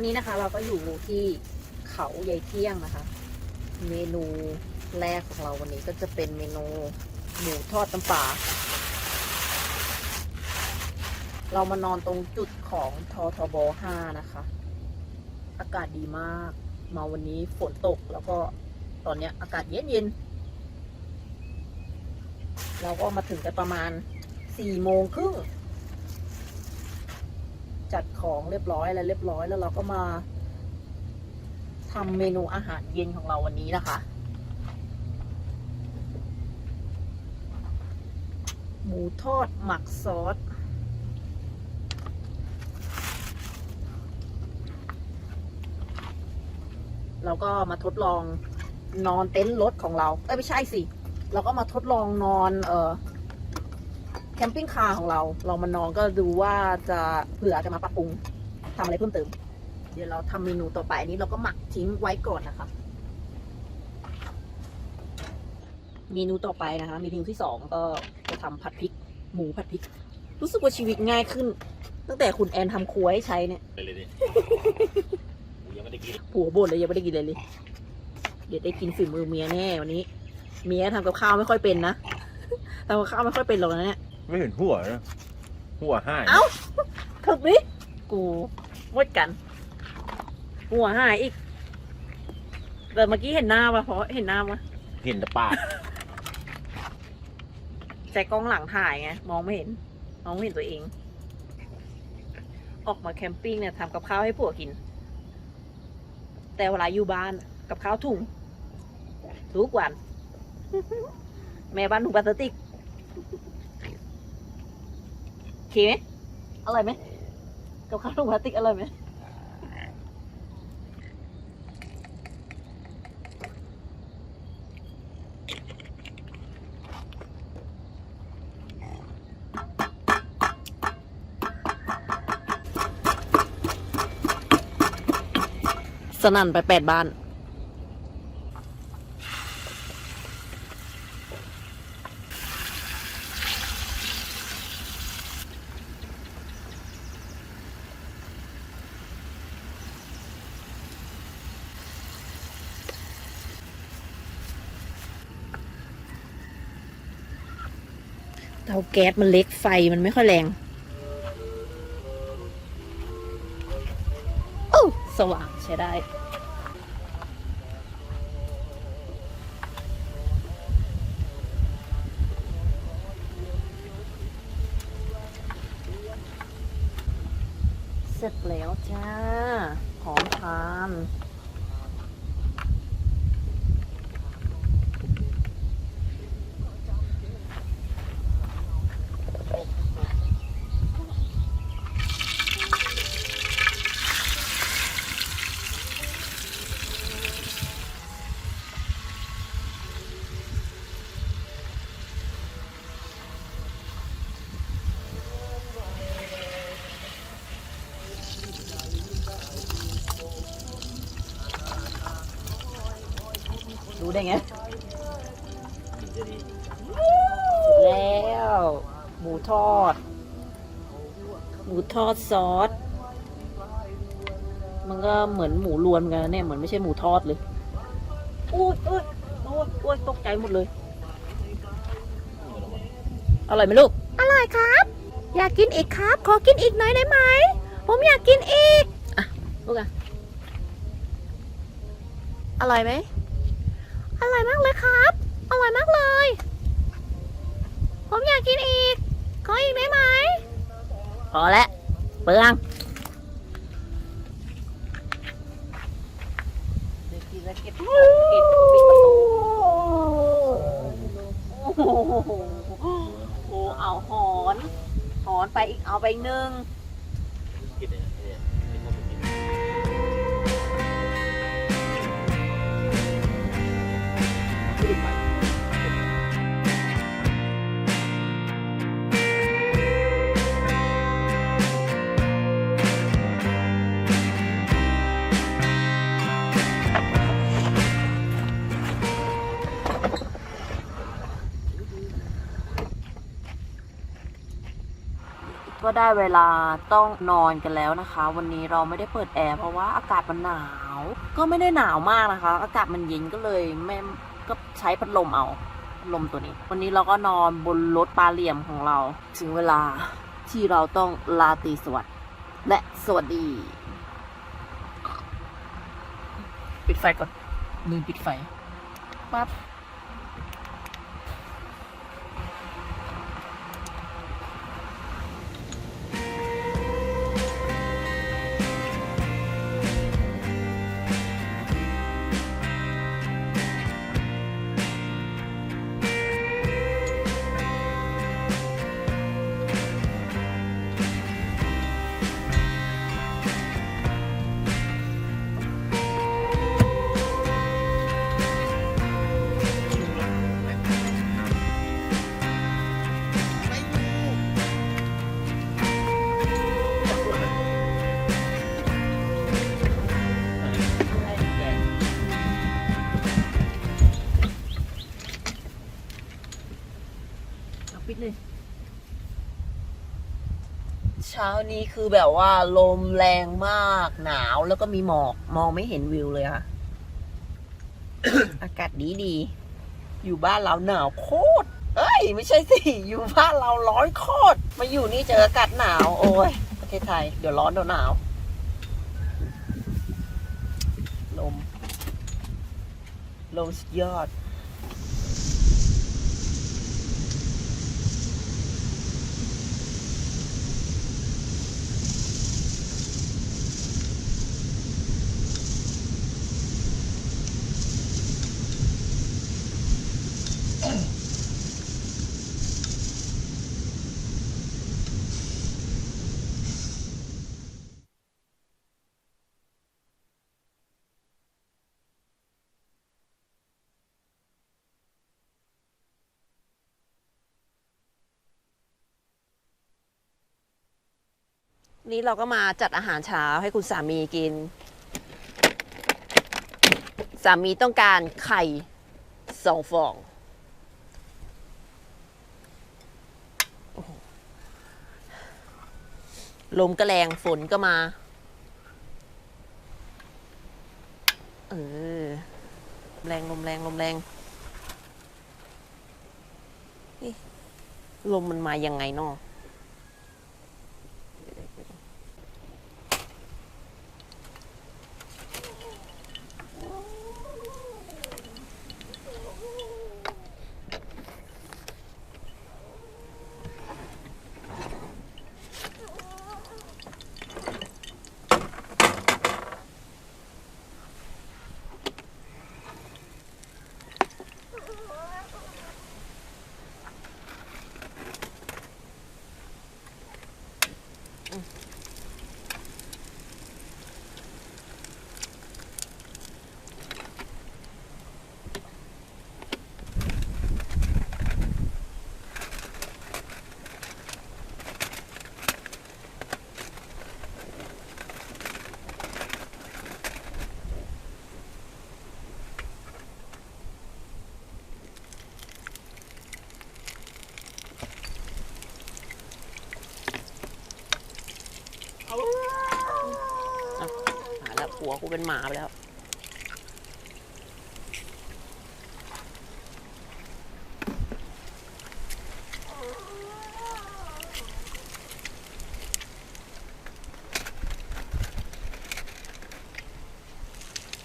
อนนี้นะคะ เราก็อยู่ที่เขาใหญ่เที่ยงนะคะ เมนูแรกของเราวันนี้ก็จะเป็นเมนูหมูทอดน้ำปลาเรามานอนตรงจุดของททบ5นะคะ อากาศดีมาก มาวันนี้ฝนตกแล้วก็ตอนเนี้ยอากาศเย็นเย็นๆเราก็มาถึงกันประมาณสี่โมงครึ่ง จัดของเรียบร้อยแล้วเรียบร้อยแล้วเราก็มาทำเมนูอาหารเย็นของเราวันนี้นะคะ หมูทอดหมักซอสเราก็มาทดลองนอนเต็นท์รถของเรา เอ้ยไม่ใช่สิ เราก็มาทดลองนอน เออ แคมปิ้งคาร์ของเราเรามานอนก็ดูว่าจะเผื่อจะมาปรับปรุงทำอะไรเพิ่มเติม เดี๋ยวเราทำเมนูต่อไปอันนี้เราก็หมักทิ้งไว้ก่อนนะคะ เมนูต่อไปนะคะเมนูที่สองก็จะทำผัดพริก หมูผัดพริก รู้สึกว่าชีวิตง่ายขึ้น ตั้งแต่คุณแอนทำครัวให้ใช้เนี่ยไปเลยดิยังไม่ได้กินผัวบ่นเลยยังไม่ได้กินเลยเลย เดี๋ยวได้กินฝีมือเมียแน่วันนี้ เมียทำกับข้าวไม่ค่อยเป็นนะทำกับข้าวไม่ค่อยเป็นหรอกนะเนี่ย ไม่เห็นหัวนะหัวห้าเอ้าถึกดิกูมดกัน หัวหายอีก แต่เมื่อกี้เห็นหน้าปะเพราะเห็นหน้าปะเห็นแต่ปากใจกล้องหลังถ่ายไงมองไม่เห็น มองไม่เห็นตัวเอง ออกมาแคมปิ้งเนี่ยทำกับข้าวให้ผัวกิน แต่เวลาอยู่บ้านกับข้าวถุงทุกวัน แม่บ้านถุงพลาสติกโอ เคไหมอร่อยไหมกับข้าวถุงพลาสติกอร่อยไหมสนั่นไปแปดบ้าน เตาแก๊สมันเล็กไฟมันไม่ค่อยแรงโอ้สว่างใช้ได้เสร็จแล้วจ้า หอมทาน รู้ได้ไงเสร็จแล้ว หมูทอด หมูทอดซอส มันก็เหมือนหมูรวนกันนะเนี่ย เหมือนไม่ใช่หมูทอดเลยอุ้ยอุ้ยอุ้ยอุ้ยตกใจหมดเลย อร่อยไหมลูก อร่อยครับ อยากกินอีกครับ ขอกินอีกหน่อยได้ไหม ผมอยากกินอีกลูกอะอร่อยไหม อร่อยมากเลยครับ อร่อยมากเลย ผมอยากกินอีก ขออีกได้ไหม พอแล้วเปลืองเดี๋ยวกินแล้วเก็บของเก็บปิดประตูโอ้โหโอ้โหเอาหอน หอนไปอีกเอาไปอีกหนึ่ง ได้เวลาต้องนอนกันแล้วนะคะ วันนี้เราไม่ได้เปิดแอร์เพราะว่าอากาศมันหนาว ก็ไม่ได้หนาวมากนะคะ อากาศมันเย็นก็เลยไม่ก็ใช้พัดลมเอาพัดลมตัวนี้ วันนี้เราก็นอนบนรถปลาเหลี่ยมของเรา ถึงเวลาที่เราต้องลาตีสวัสดิ์และสวัสดี ปิดไฟก่อนลืมปิดไฟปั๊บ ปิดเลย เช้านี้คือแบบว่าลมแรงมากหนาวแล้วก็มีหมอกมองไม่เห็นวิวเลยค่ะ อากาศดีดีอยู่บ้านเราหนาวโคตร เอ้ย ไม่ใช่สิ อยู่บ้านเราร้อนโคตร มาอยู่นี่เจออากาศหนาว โอ้ย ประเทศไทย เดี๋ยวร้อนเดี๋ยวหนาว ลม ลมสุดยอด นี่เราก็มาจัดอาหารเช้าให้คุณสามีกิน สามีต้องการไข่สองฟองลมก็แรงฝนก็มา เออ แรงลมแรงลมแรง นี่ ลมมันมายังไงเนาะหาแล้วผัวกู เป็นหมาไปแล้ว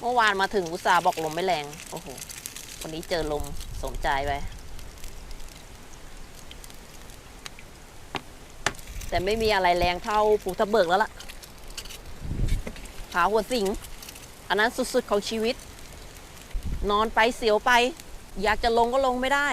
เมื่อวานมาถึงอุตสาบอกลมไม่แรง โอ้โหวันนี้เจอลมสมใจไปแต่ไม่มีอะไรแรงเท่าภูทับเบิกแล้วล่ะผาหัวสิง อันนั้นสุดๆของชีวิต นอนไปเสียวไป อยากจะลงก็ลงไม่ได้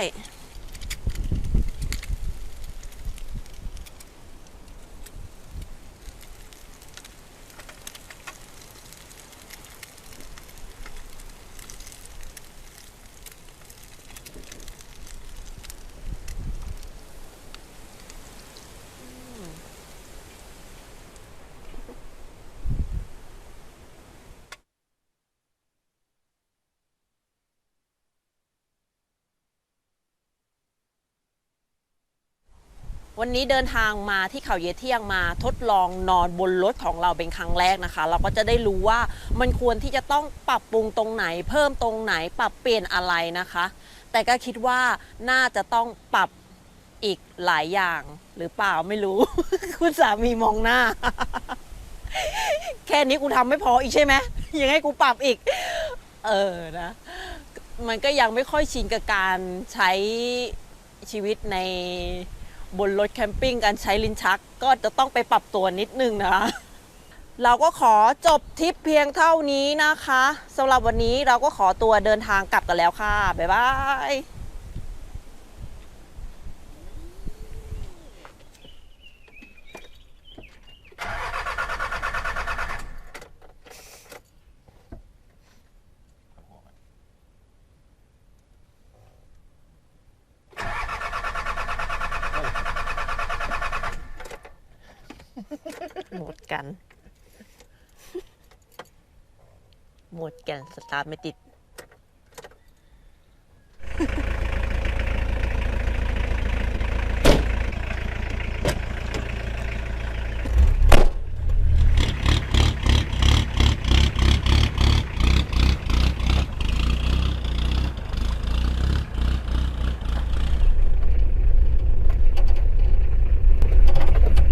วันนี้เดินทางมาที่เขาเยเที่ยงมาทดลองนอนบนรถของเราเป็นครั้งแรกนะคะ เราก็จะได้รู้ว่ามันควรที่จะต้องปรับปรุงตรงไหน เพิ่มตรงไหนปรับเปลี่ยนอะไรนะคะ แต่ก็คิดว่าน่าจะต้องปรับอีกหลายอย่างหรือเปล่าไม่รู้ คุณสามีมองหน้า แค่นี้กูทำไม่พออีกใช่ไหมยังให้กูปรับอีก เออนะ มันก็ยังไม่ค่อยชินกับการใช้ชีวิตใน บนรถแคมปิ้งการใช้ลิ้นชักก็จะต้องไปปรับตัวนิดนึงนะคะ เราก็ขอจบทริปเพียงเท่านี้นะคะสำหรับวันนี้เราก็ขอตัวเดินทางกลับกันแล้วค่ะ บ๊ายบาย หมดกัน หมดกันสตาร์ทไม่ติด